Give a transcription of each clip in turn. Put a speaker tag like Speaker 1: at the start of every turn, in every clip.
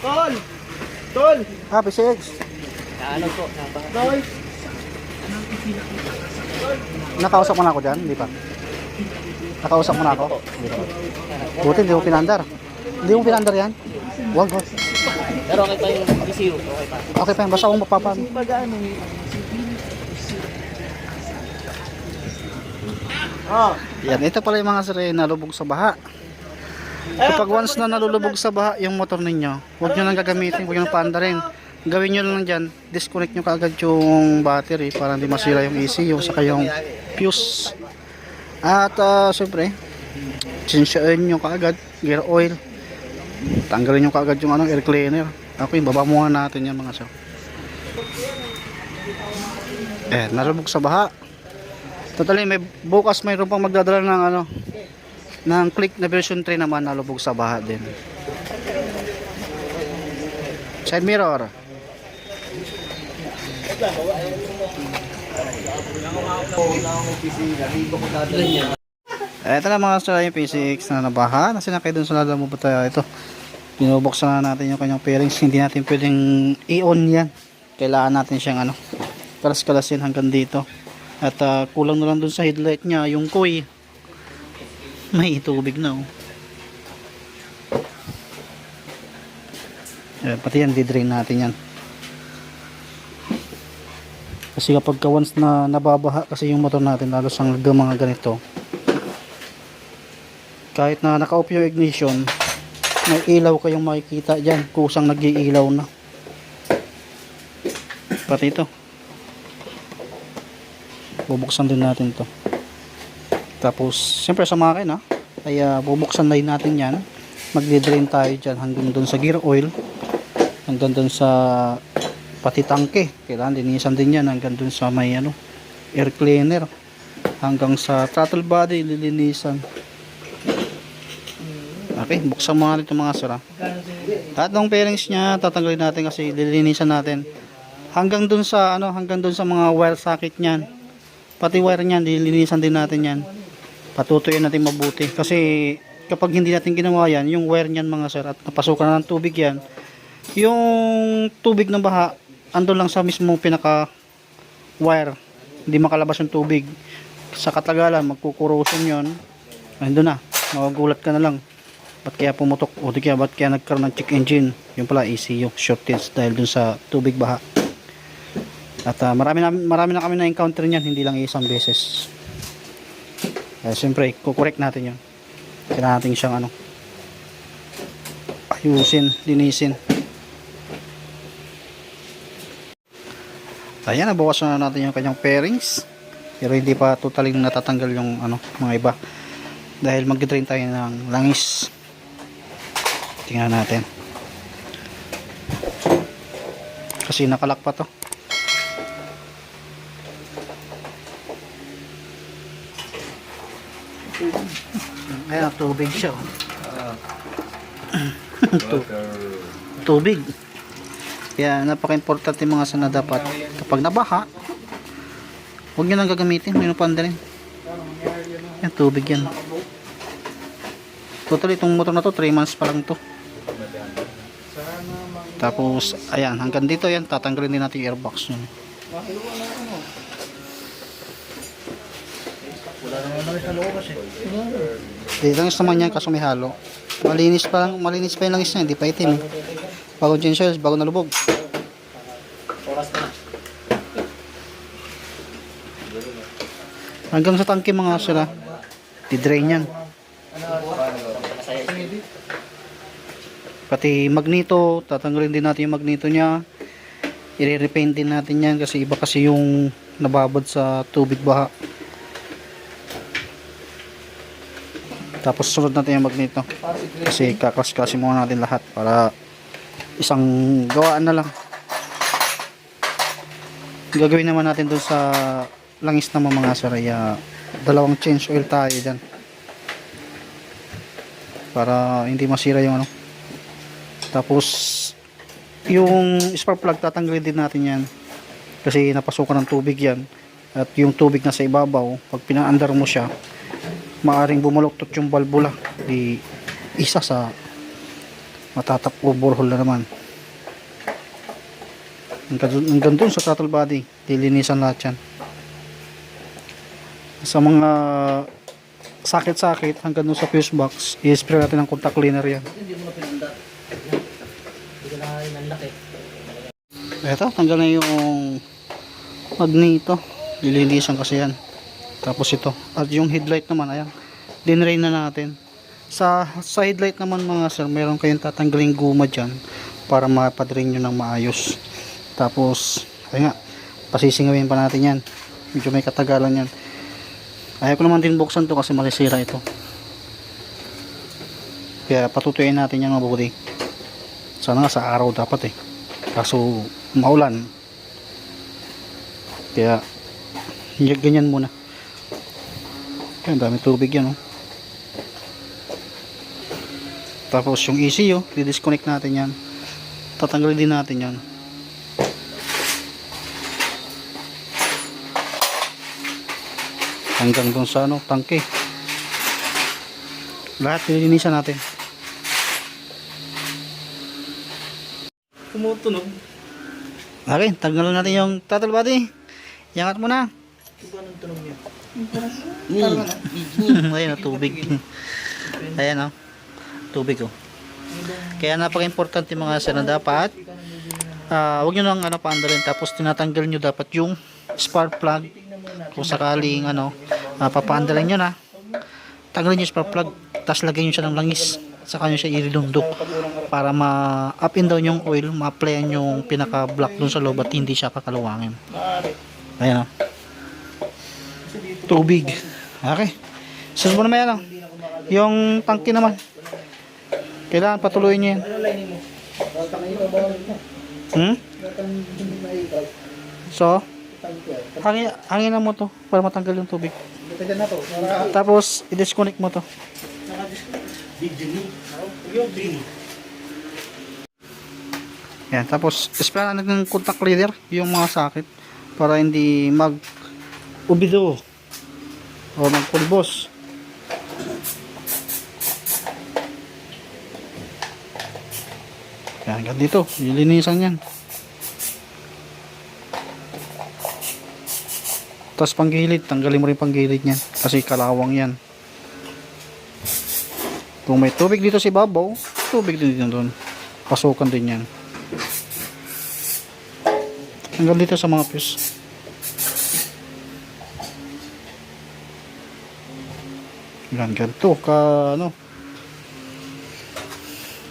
Speaker 1: Tol! Tol!
Speaker 2: Ah, PCX.
Speaker 1: Ano po? Tol!
Speaker 2: Nakausap mo na ako dyan, di ba? Nakausap mo na ako? Di ba? Buti, hindi mo pinandar. Hindi mo pinandar yan? Wag, wag.
Speaker 1: Pero okay pa yung DCU. Okay pa.
Speaker 2: Okay pa yan, basta akong mapapan.
Speaker 1: Pag-ano Ah.
Speaker 2: Yan, ito pala yung mga sir eh, nalubog sa baha. Kapag once na nalulubog sa baha yung motor ninyo, huwag nyo nang gagamitin, huwag nyo nang paandarin. Gawin nyo lang dyan, disconnect nyo kaagad yung battery para hindi masira yung ECU saka yung fuse. At uh, syempre, chinsyain nyo kaagad, gear oil. Tanggalin nyo kaagad yung anong air cleaner. Okay, baba muna natin yan mga sir. Eh, nalubog sa baha. Totally, may bukas mayroon pang magdadala ng ano ng click na version 3 naman nalubog sa baha din. Side mirror. Ito na mga sir yung P6 na nabaha. Nasinakay dun sa lala mo ba ito. Pinubuksan na natin yung kanyang pairings. Hindi natin pwedeng i-on yan. Kailangan natin siyang ano, kalas-kalasin hanggang dito. At ah, kulang na lang dun sa headlight niya, yung koi. May tubig na oh. Eh, pati yan, di-drain natin yan. Kasi kapag ka once na nababaha kasi yung motor natin, lalo sa mga ganito, kahit na naka-off yung ignition, may ilaw kayong makikita dyan, kusang nag-iilaw na. Pati ito. Bubuksan din natin to. Tapos, siyempre sa makina, ay ah, bubuksan na natin yan. Magdi-drain tayo dyan hanggang doon sa gear oil. Hanggang doon sa pati tangke. Kailangan linisan din yan hanggang doon sa may ano, air cleaner. Hanggang sa throttle body, lilinisan. Okay, buksan mo natin itong mga sira. Lahat ng bearings niya, tatanggalin natin kasi lilinisan natin. Hanggang doon sa ano, hanggang doon sa mga wire socket niyan. Pati wire niyan, lilinisan din natin 'yan. Patutuyin natin mabuti kasi kapag hindi natin ginawa 'yan, yung wire niyan mga sir at napasukan na ng tubig 'yan, yung tubig ng baha andun lang sa mismo pinaka wire. Hindi makalabas yung tubig. Sa katagalan, magkukurosion 'yon. Andun na, magugulat ka na lang. Ba't kaya pumutok? O di kaya, ba't kaya nagkaroon ng check engine? Yung pala, ECU, shortage dahil dun sa tubig baha. At ah, marami, na, marami na kami na encounter niyan, hindi lang isang beses. Kaya siyempre, kukorek natin yun. Kailangan natin siyang ano, ayusin, linisin. Ayan, nabawasan na natin yung kanyang pairings. Pero hindi pa totally natatanggal yung ano, mga iba. Dahil mag-drain tayo ng langis. Tingnan natin. Kasi nakalak pa to. Ayan, tubig siya. oh. Tu- tubig. Kaya napaka-importante mga sana dapat kapag nabaha, huwag nyo nang gagamitin, huwag nyo pandalin. Yan, tubig yan. Total, itong motor na to, 3 months pa lang to. Tapos, ayan, hanggang dito yan, tatanggalin din natin yung airbox yun. Di langis naman yan kaso may halo. Malinis pa lang, malinis pa yung langis niya, hindi pa itim. eh. Bago gin shells, bago nalubog.
Speaker 1: Oras na.
Speaker 2: Hanggang sa tangke mga sila. Di-drain yan.
Speaker 1: Siya.
Speaker 2: Pati magneto, tatanggalin din natin yung magneto niya. I-repaint din natin yan kasi iba kasi yung nababad sa tubig baha. Tapos sunod natin yung magneto. Kasi kaklas-klasin muna natin lahat para isang gawaan na lang. Gagawin naman natin doon sa langis naman mga saraya. Dalawang change oil tayo dyan. Para hindi masira yung ano. Tapos yung spark plug tatanggalin din natin yan. Kasi napasukan ng tubig yan. At yung tubig na sa ibabaw, pag pinaandar mo siya, maaring bumuloktot yung balbula. Di isa sa matatap overhaul na naman hanggang dun sa throttle body dilinisan lahat yan sa mga sakit-sakit hanggang dun sa fuse box i-spray natin ng contact cleaner yan. Eto, tanggal na yung magneto. Lilinisan kasi yan. Tapos ito. At yung headlight naman, ayan. Dinrain na natin. Sa, sa headlight naman mga sir, meron kayong tatanggaling guma dyan para mapadrin nyo ng maayos. Tapos, ayun nga, pasisingawin pa natin yan. Medyo may katagalan yan. Ayaw ko naman din buksan to kasi malisira ito. Kaya patutuyin natin yan mabuti. Sana nga sa araw dapat eh. Kaso maulan. Kaya ganyan muna. Kaya ang dami tubig yan oh. Tapos yung ECU, di-disconnect natin yan. Tatanggalin din natin yan. Hanggang dun sa ano, tangke. Lahat nilinisan natin.
Speaker 1: Tumutunog.
Speaker 2: Okay, tanggalan natin yung throttle body. Yangat mo na.
Speaker 1: Ng tunog niya.
Speaker 2: Ayun, oh, tubig. Ayan, oh. Tubig, oh. Kaya napaka-importante mga sir na dapat ah wag nyo nang ano paandalin tapos tinatanggal nyo dapat yung spark plug kung sakaling ano uh, papaandalin nyo na tanggalin nyo yung spark plug tapos lagyan nyo siya ng langis saka nyo siya irilundok para ma up and down yung oil ma-applyan yung pinaka block dun sa loob at hindi siya kakaluwangin ayan oh. Tubig. Okay sunod mo naman yan oh. yung tangke naman. Kailangan patuloy nyo yan. Hmm? So? Hangin, hanginan mo to para matanggal yung tubig. Tapos i-disconnect mo to. Yan tapos espera ng contact cleaner yung mga sakit para hindi mag ubido o magpulbos. Yan hanggang dito. Ilinisan yan. Tapos panggilid tanggalin mo rin panggilid yan kasi kalawang yan. Kung may tubig dito si babaw tubig din dito doon. Pasukan din yan. Hanggang dito sa mga fuse yan ganito ka ano?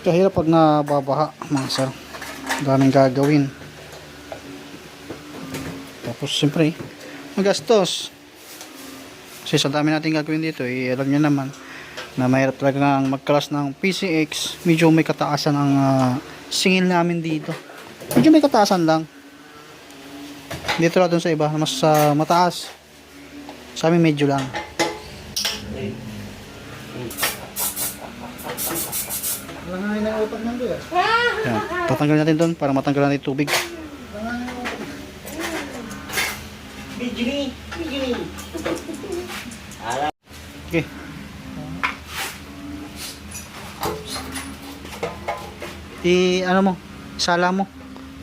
Speaker 2: Kahirap pag nababaha mga sir. Daming gagawin. Tapos siyempre magastos. Kasi sa dami natin gagawin dito eh alam nyo naman na mahirap talaga ng magkalas ng PCX medyo may kataasan ang ah, singil namin dito. Medyo may kataasan lang. Dito lang dun sa iba mas ah, mataas. Sa amin medyo lang
Speaker 1: Langahin ang utak ng doon.
Speaker 2: Yan. tatanggal natin doon para matanggal natin tubig
Speaker 1: Video ni. Video ni.
Speaker 2: okay i ano mo sala mo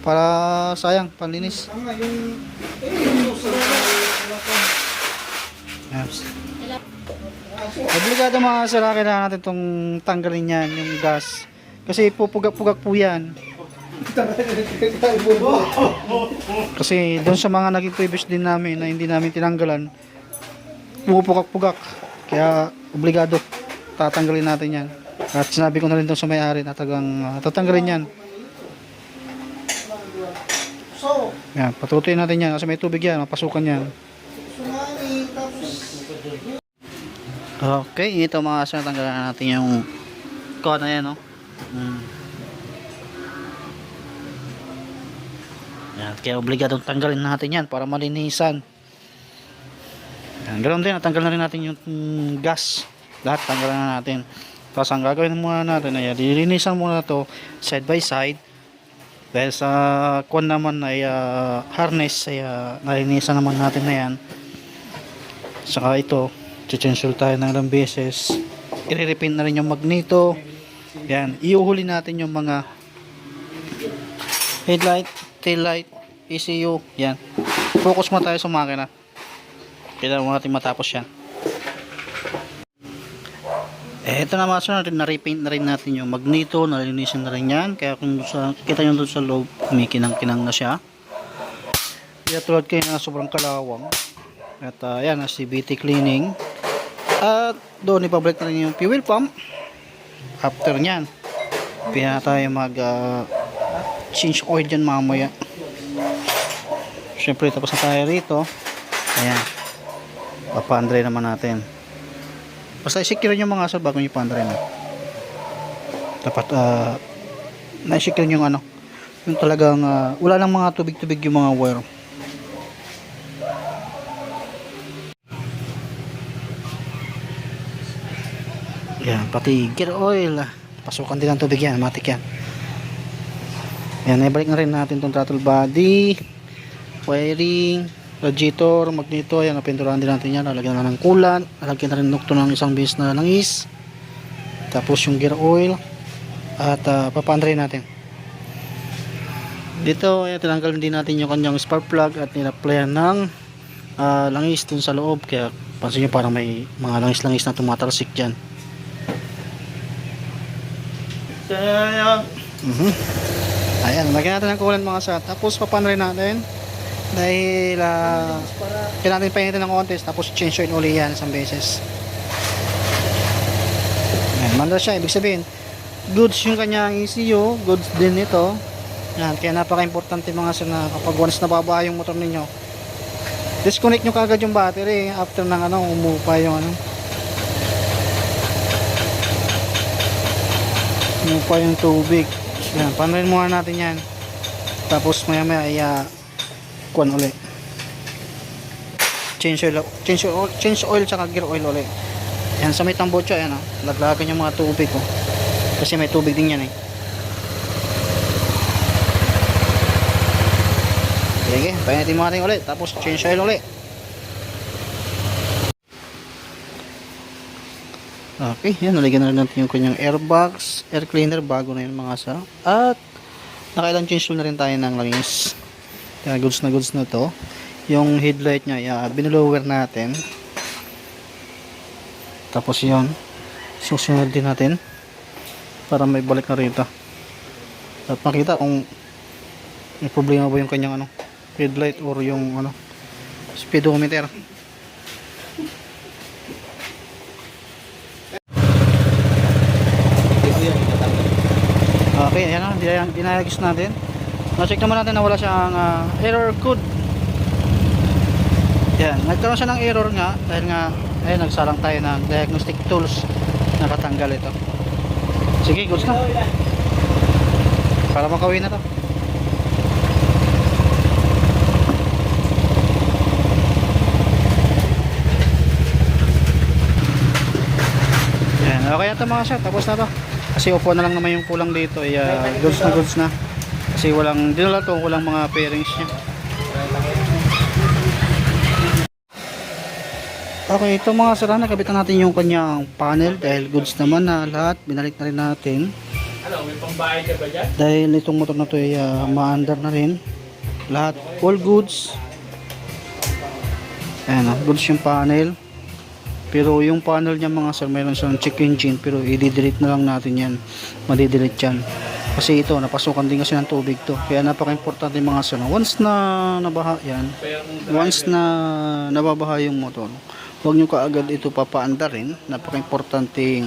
Speaker 2: para sayang panlinis
Speaker 1: Tama yung... Eh, yung sa...
Speaker 2: Obligado mga sir, kailangan natin itong tanggalin yan, yung gas. Kasi pupugak-pugak po yan. Kasi doon sa mga naging previous din namin na hindi namin tinanggalan, pupugak-pugak. Kaya obligado, tatanggalin natin yan. At sinabi ko na rin doon sa may-ari na tagang ah, tatanggalin yan. Yan, patutuyin natin yan kasi may tubig yan, mapasukan yan.
Speaker 1: sumali, tapos...
Speaker 2: Okay, ito mga sir, tanggalan natin yung kuha na yan, no? Mm. Yan, kaya obligadong tanggalin natin yan para malinisan. Yan, ganoon din, natanggal na rin natin yung mm, gas. Lahat tanggalan na natin. Tapos ang gagawin muna natin ay lilinisan muna to side by side. Dahil sa kwan naman ay ah, harness ay ah, nalinisan naman natin na yan. Saka ito, chichensure tayo ng ilang beses. I-repaint na rin yung magneto. Yan, iuhuli natin yung mga headlight, tail light, ECU, yan. Focus mo tayo sa makina. Kailangan mo natin matapos yan. Eh, ito na mga sunod, na-repaint na rin natin yung magneto, nalinisin na rin yan. Kaya kung sa, kita nyo doon sa loob, kumikinang-kinang na siya. Kaya tulad kayo na sobrang kalawang. At uh, yan, CBT cleaning. At doon ipabalik na rin yung fuel pump. After nyan, pina tayo mag uh, change oil dyan mamaya. Siyempre, tapos na tayo rito. Ayan. Papandre naman natin. Basta i-secure nyo mga asal bago nyo pandre na. Dapat, uh, na-secure yung ano. Yung talagang, uh, wala lang mga tubig-tubig yung mga wire. Yan, pati gear oil. ah. Pasukan din ng tubig yan, matik yan. Yan, ibalik na rin natin tong throttle body, wiring, radiator, magneto, yan, napinturahan din natin yan, lalagyan na ng coolant, lalagyan na rin nukto ng isang base na langis, tapos yung gear oil, at uh, papandray natin. Dito, yan, tinanggal din natin yung kanyang spark plug at nilapplayan ng ah, langis dun sa loob, kaya pansin nyo parang may mga langis-langis na tumatalsik dyan. Mhm. Ayan, lagyan natin ng coolant mga sa. Tapos papanray natin. Dahil uh, kailangan natin painitin ng konti. Tapos change oil uli yan isang beses. Ayan, manda siya. Ibig sabihin, goods yung kanyang ECU. Goods din ito. Yan, kaya napaka-importante mga sa na kapag once nababa yung motor ninyo, disconnect nyo kagad yung battery after ng ano, umupa yung ano. Umupa yung tubig. Yan, panorin muna natin yan. Tapos maya maya ay uh, kuan uli. Change oil, change oil, change oil tsaka gear oil uli. Yan sa may tambotso, ayan oh. Laglagan yung mga tubig oh. Kasi may tubig din yan eh. Sige, painitin mo natin ulit. Tapos change oil ulit. Okay, yan. Nalagyan na natin yung kanyang airbox, air cleaner bago na yun mga sa. At nakailang change na rin tayo ng langis. Kaya goods na goods na to. Yung headlight niya, yeah, binulower natin. Tapos yun, susunod din natin para may balik na rito. At makita kung may problema ba yung kanyang ano, headlight or yung ano, speedometer. Okay, na, dinay- dinayagis natin. Na-check naman natin na wala siyang ah, error code. Yan, nagkaroon siya ng error nga dahil nga ayun nagsalang tayo ng diagnostic tools nakatanggal ito. Sige, goods na. Para makawin na to. Yan, okay na to mga sir, tapos na to. Kasi upo na lang naman yung kulang dito, ay ah, goods na goods na. Kasi walang, dinala to, walang mga pairings niya. Okay, ito mga sir, nakabitan natin yung kanyang panel dahil goods naman na lahat, binalik na rin natin.
Speaker 1: Ano, may pambayad ka ba dyan?
Speaker 2: Dahil itong motor na to ay uh, ma-under na rin. Lahat, all goods. Ayan, ah, goods yung panel. Pero yung panel niya mga sir, mayroon siyang check engine pero i-delete na lang natin yan. Madi-delete yan. Kasi ito, napasukan din kasi ng tubig to. Kaya napaka-importante mga sir. Once na nabaha yan, once na nababaha yung motor, huwag nyo kaagad ito papaandarin. Napaka-importante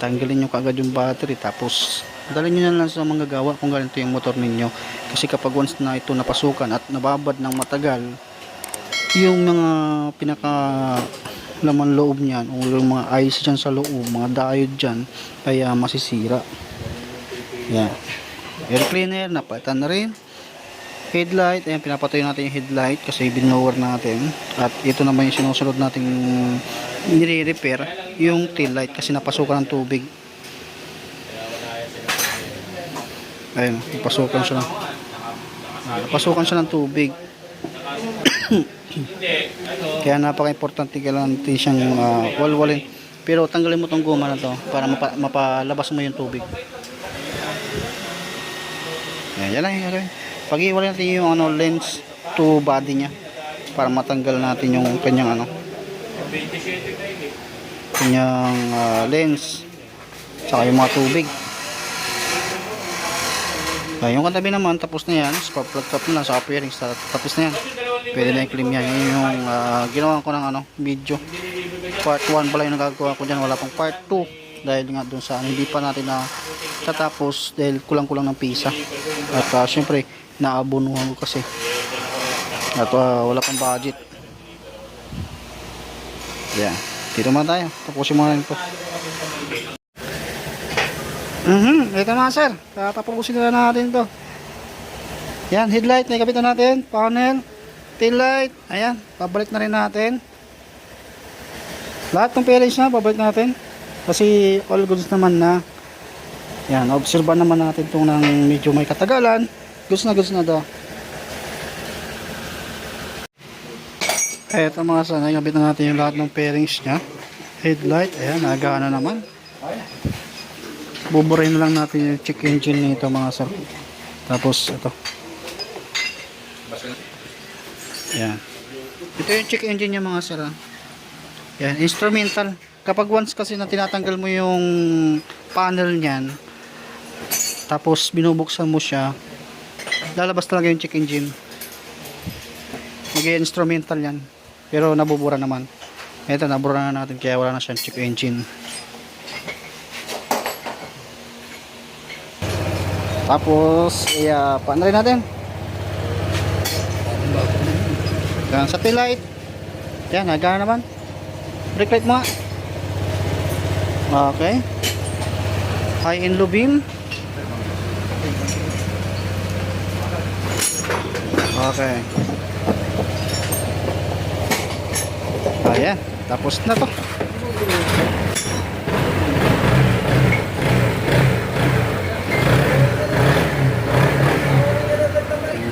Speaker 2: tanggalin nyo kaagad yung battery tapos dalhin nyo na lang sa mga gawa kung ganito yung motor ninyo. Kasi kapag once na ito napasukan at nababad ng matagal, yung mga pinaka laman loob niyan o yung mga ice dyan sa loob, mga diode dyan, kaya masisira. Yan. Air cleaner, napalitan na rin. Headlight, ayan, pinapatay natin yung headlight kasi binower natin. At ito naman yung sinusunod nating nire-repair, yung tail light kasi napasukan ng tubig. Ayun, napasukan siya ng, napasukan siya ng tubig. Kaya napaka-importante kailangan natin siyang uh, walwalin. Pero tanggalin mo tong guma na to para mapa, mapalabas mo yung tubig. Yan, yan lang, yan. Pag-iwalay natin yung ano, lens to body niya para matanggal natin yung kanyang ano kanyang ah, lens saka yung mga tubig Ah, yung katabi naman tapos na yan. Spark plug cap na sa ta- tapos na yan. Pwede na i-clean yan. Yun yung ah, ginawa ko ng ano video. Part 1 pala yung nagagawa ko dyan. Wala pang part 2 dahil nga dun sa hindi pa natin na tatapos dahil kulang-kulang ng pisa. At ah, syempre naabunuhan ko kasi. At ah, wala pang budget. Yan dito muna tayo. Tapusin muna rin to Mhm, ito na sir. Tatapusin na natin to. Yan, headlight, naikabit na natin. Panel, tail light. Ayan, pabalik na rin natin. Lahat ng fairings na, pabalik natin. Kasi all goods naman na. Yan, obserban naman natin itong ng medyo may katagalan. Goods na goods na daw. Eto mga sa, naikabit na natin yung lahat ng fairings niya. Headlight, ayan, nagana naman buburay na lang natin yung check engine nito mga sir. Tapos ito. Yan. Ito yung check engine niya mga sir ah. yan instrumental. Kapag once kasi na tinatanggal mo yung panel niyan tapos binubuksan mo siya lalabas talaga yung check engine. Mag instrumental yan. Pero nabubura naman. Ito nabura na natin kaya wala na siyang check engine Tapos, iya, paano rin natin? Yan, sa tail light. Yan, nagana naman. Brake light mo nga. Okay. High and low beam. Okay. Ayan, tapos na to.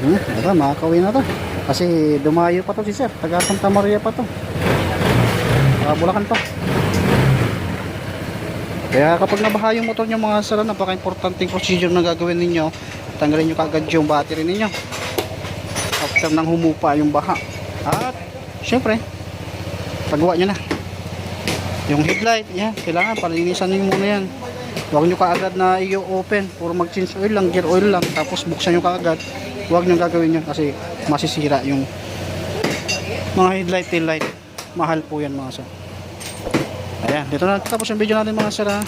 Speaker 2: Hmm, ito, makakawin na to. Kasi dumayo pa to si sir. Taga Santa Maria pa to. Uh, Bulacan to. Kaya kapag nabaha yung motor nyo mga sir, napaka-importanting procedure na gagawin ninyo. Tanggalin nyo kagad yung battery ninyo. After nang humupa yung baha. At, syempre, pagawa nyo na. Yung headlight, yan, kailangan palinisan nyo muna yan. Huwag nyo kaagad na i-open. Puro mag-change oil lang, gear oil lang. Tapos buksan nyo kaagad. Huwag nyo gagawin yun kasi masisira yung mga headlight, tail light. Mahal po yan mga sir. Ayan, dito na tapos yung video natin mga sir ha.